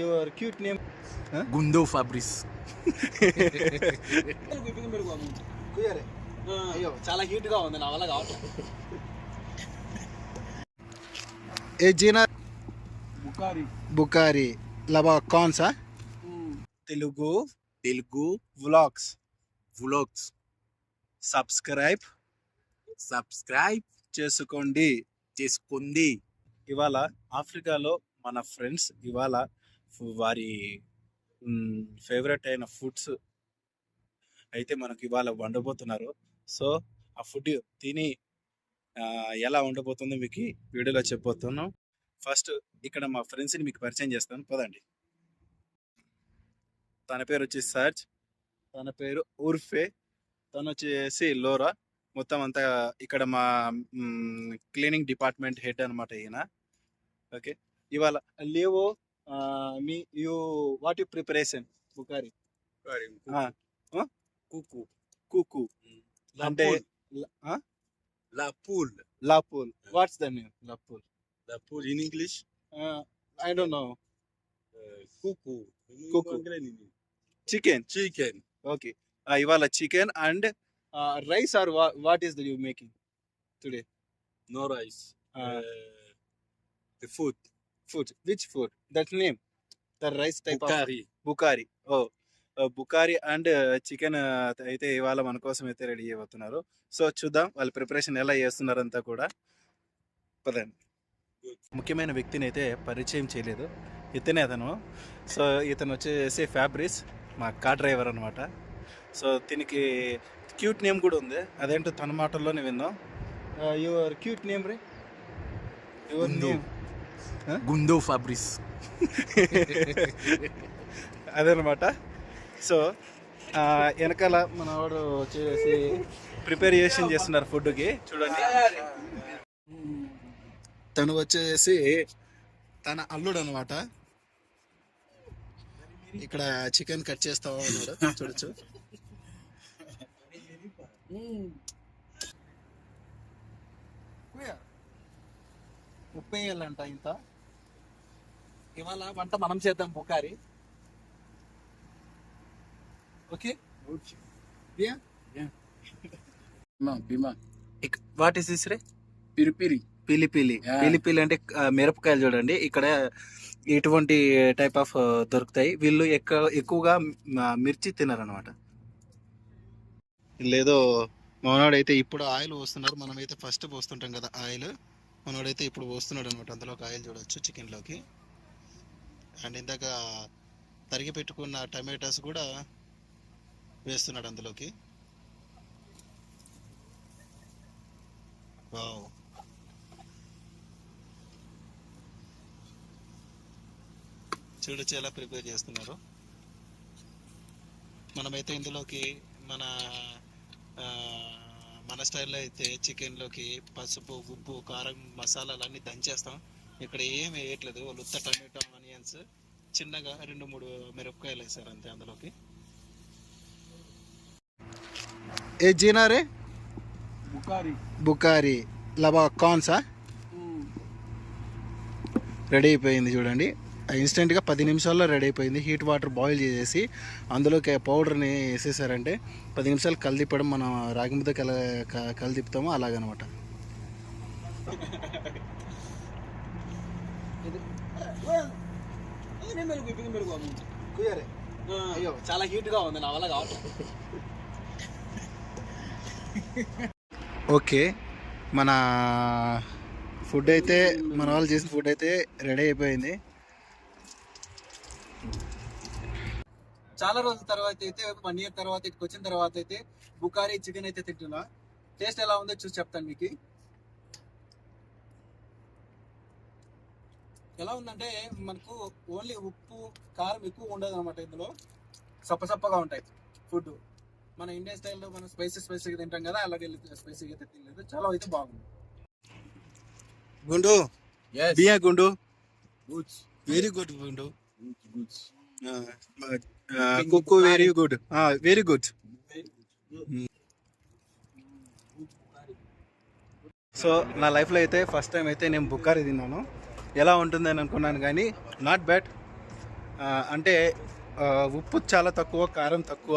Your cute name. కుయరే అయ్యో చాలా హీట్గా ఉంది నా వల్ల కావట్లేదు ఏ జీనా? Bukari. బుకారి లబా కాన్ సా Telugu. Telugu vlogs vlogs. Subscribe Subscribe. చేసుకోండి చేసుకోండి ఇవాళ ఆఫ్రికాలో మన ఫ్రెండ్స్ ఇవాళ వారి ఫేవరెట్ అయిన ఫుడ్స్ అయితే మనకు ఇవాళ వండబోతున్నారు. సో ఆ ఫుడ్ తిని ఎలా ఉండబోతుందో మీకు వీడియోలో చెప్పబోతున్నాం. ఫస్ట్ ఇక్కడ మా ఫ్రెండ్స్ని మీకు పరిచయం చేస్తాను. పదండి. తన పేరు వచ్చి సర్జ్. తన పేరు ఉర్ఫే తను వచ్చేసి లోరా. మొత్తం అంతా ఇక్కడ మా క్లీనింగ్ డిపార్ట్మెంట్ హెడ్ అనమాట ఈయన. ఓకే. ఇవాళ లేవో me you what your preparation bukari? Bukari ah huh? kuku. Kuku. La and pool. La, huh? la pool la pool yeah. what's the name la pool la pool in english? Uh, i don't know. Uh, kuku. Kuku. Chicken. Chicken. Okay. Uh, ivala chicken and uh, rice or what is that you making today? No rice. Uh, uh the food. Food which food that name the rice type bukari. బుకారి ఓ Bukhari and chicken అయితే ఇవాళ మన కోసం అయితే ready చేయబోతున్నారు. So చూద్దాం. వాళ్ళ ప్రిపరేషన్ ఎలా చేస్తున్నారంతా కూడా. పదండి. ముఖ్యమైన వ్యక్తిని అయితే పరిచయం చేయలేదు. ఇతనే అతను. సో ఇతను వచ్చేసి ఫ్యాబ్రిస్ మా కార్ డ్రైవర్ అనమాట సో దీనికి క్యూట్ నేమ్ కూడా ఉంది. అదేంటో తన మాటల్లోనే విందాం. యువర్ క్యూట్ నేమ్ రే? యువర్. నేమ్ Gundo Fabris అదనమాట. సో వెనకాల మన వాడు వచ్చేసి ప్రిపరేషన్ చేస్తున్నారు ఫుడ్కి. చూడండి. తను వచ్చేసి తన అల్లుడు అనమాట ఇక్కడ చికెన్ కట్ చేస్తా ఉన్నాడు. చూడొచ్చు. ఉప్పు వేయాలంట ఇంత. ఇవాళ వంట మనం చేద్దాం Bukhari. Okay? What is this ray piri piri piri piri Yeah. Piri piri అంటే మిరపకాయలు చూడండి. ఇక్కడ ఇటువంటి టైప్ ఆఫ్ దొరుకుతాయి. వీళ్ళు ఎక్కువ ఎక్కువగా మిర్చి తినరనమాట లేదో మనోడైతే ఇప్పుడు ఆయిల్ పోస్తున్నారు. మనమైతే ఫస్ట్ పోస్తుంటాం కదా ఆయిల్. మనోడైతే ఇప్పుడు పోస్తున్నాడు అనమాట అందులోకి ఆయిల్ చూడొచ్చు చికెన్లోకి. అండ్ ఇందాక తరిగి పెట్టుకున్న టమాటాస్ కూడా వేస్తున్నాడు అందులోకి. వావ్. చూడొచ్చు ఎలా ప్రిపేర్ చేస్తున్నారు. మనమైతే ఇందులోకి మన మన స్టైల్లో అయితే చికెన్లోకి పసుపు ఉప్పు కారం మసాలాలు అన్నీ దంచేస్తాం. ఇక్కడ ఏం వేయట్లేదు. వాళ్ళు ఉత్త టమాటో ఆనియన్స్ చిన్నగా రెండు మూడు మిరపకాయలు వేసారు అంతే అందులోకి. ఏ జీనారే bukari బుకారి. లబా కాన్సా రెడీ అయిపోయింది చూడండి. ఇన్స్టెంట్గా పది నిమిషాల్లో రెడీ అయిపోయింది. హీట్ వాటర్ బాయిల్ చేసేసి అందులోకి పౌడర్ని వేసేసారంటే పది నిమిషాలు కలిదిప్పడం మనం రాగి ముద్ద కల క- కలిదిప్పుతామో అలాగనమాట. చాలా హీట్గా ఉంది నా వల్ల కావట్లేదు. ఓకే మన ఫుడ్ అయితే మన వాళ్ళు చేసిన ఫుడ్ అయితే రెడీ అయిపోయింది. చాలా రోజుల తర్వాత అయితే వన్ ఇయర్ తర్వాత ఇక్కడికి వచ్చిన తర్వాత అయితే బుకారీ చికెన్ అయితే తింటున్నా. టేస్ట్ ఎలా ఉందో చూసి చెప్తాను మీకు. ఎలా ఉందంటే మనకు ఓన్లీ ఉప్పు కారం ఎక్కువ ఉండదు అనమాట ఇందులో. సప్పసప్పగా ఉంటాయి ఫుడ్ మన ఇండియన్ స్టైల్లో మనం స్పైసీ స్పైసీగా తింటాం కదా అలాగే స్పైసీగా అయితే తినలేదు. చాలా అయితే బాగుంది. గుండు? బియా గుండు? Very good. గుండు good cook very good very good so నా లైఫ్లో అయితే ఫస్ట్ టైం అయితే నేను బుక్కారి తిన్నాను. ఎలా ఉంటుందని అనుకున్నాను కానీ నాట్ బ్యాడ్ ఆ, అంటే ఆ, ఉప్పు చాలా తక్కువ కారం తక్కువ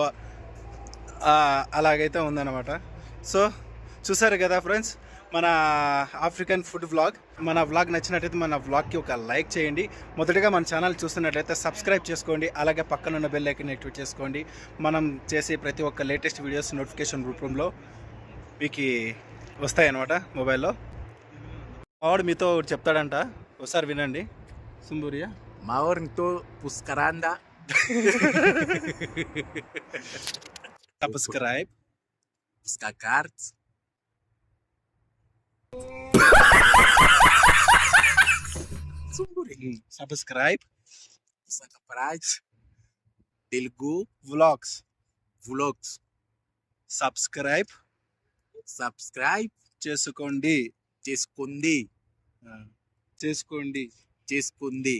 ఆ, అలాగైతే ఉందన్నమాట. సో చూసారు కదా ఫ్రెండ్స్ మన ఆఫ్రికన్ ఫుడ్ వ్లాగ్ మన వ్లాగ్ నచ్చినట్టయితే మన వ్లాగ్కి ఒక లైక్ చేయండి. మొదటగా మన ఛానల్ చూస్తున్నట్లయితే సబ్స్క్రైబ్ చేసుకోండి. అలాగే పక్కన ఉన్న బెల్ ఐకన్ యాక్టివేట్ చేసుకోండి. మనం చేసే ప్రతి ఒక్క లేటెస్ట్ వీడియోస్ నోటిఫికేషన్ రూపంలో మీకు వస్తాయన్నమాట మొబైల్లో మావాడు మీతో చెప్తాడంట. ఒకసారి వినండి. సుంబూరియా. Maornto Puscaranda. Subscribe Puscacards. Subscribe subscribe Puscapraj. Telugu vlogs Vlogs. Subscribe Subscribe. చేసుకోండి చేసుకుంది. చేసుకోండి చేసుకుంది.